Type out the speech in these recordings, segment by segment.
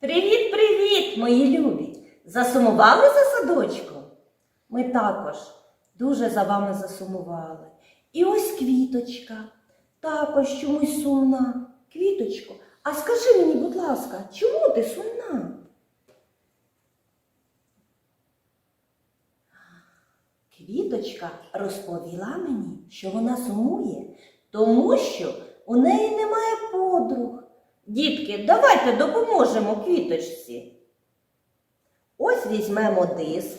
Привіт-привіт, мої любі! Засумували за садочком? Ми також дуже за вами засумували. І ось квіточка, також чомусь сумна. Квіточко, а скажи мені, будь ласка, чому ти сумна? Квіточка розповіла мені, що вона сумує, тому що у неї немає подруг. Дітки, давайте допоможемо квіточці. Ось візьмемо диск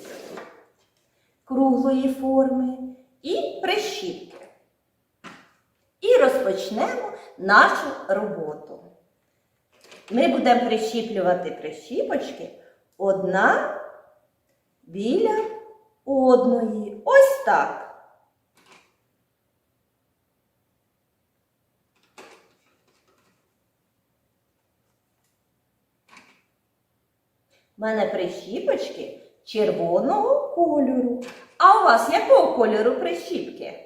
круглої форми і прищіпки. І розпочнемо нашу роботу. Ми будемо прищіплювати прищіпочки одна біля одної. Ось так. У мене прищіпочки червоного кольору. А у вас якого кольору прищіпки?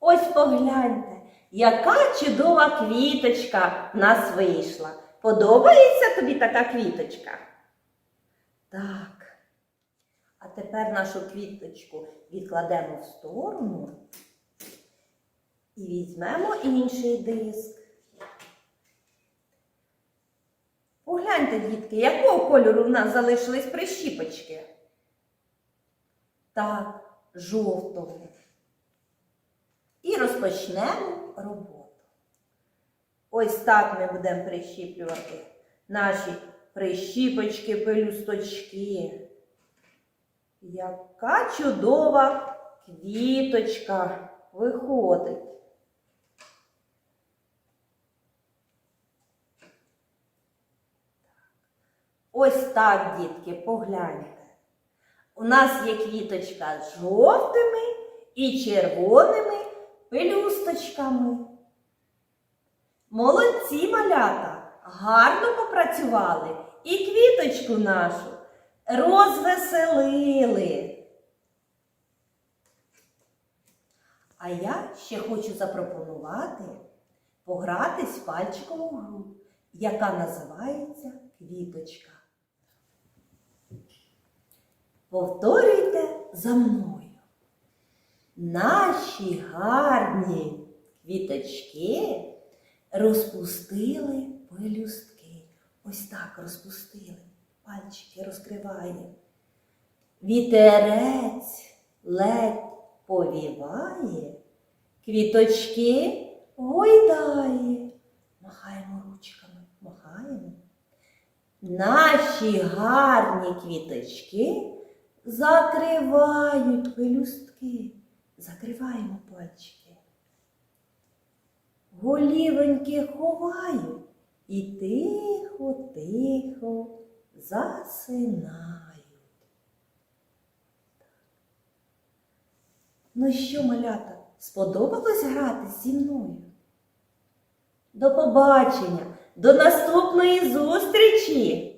Ось погляньте, яка чудова квіточка в нас вийшла. Подобається тобі така квіточка? Так. А тепер нашу квіточку відкладемо в сторону і візьмемо інший диск. Погляньте, дітки, якого кольору в нас залишились прищіпочки? Так, жовтого. І розпочнемо роботу. Ось так ми будемо прищіплювати наші прищіпочки, пелюсточки. Яка чудова квіточка виходить. Ось так, дітки, погляньте. У нас є квіточка з жовтими і червоними пелюсточками. Молодці малята, гарно попрацювали і квіточку нашу розвеселили. А я ще хочу запропонувати погратись в пальчикову гру, яка називається квіточка. Повторюйте за мною. Наші гарні квіточки розпустили пелюстки. Ось так розпустили. Пальчики розкриває. Вітерець ледь повіває, квіточки гойдає. Махаємо ручками, махаємо. Наші гарні квіточки закривають пелюстки. Закриваємо пальчики. Голівеньки ховають і тихо-тихо засинають. Ну що, малята, сподобалось грати зі мною? До побачення, до наступної зустрічі!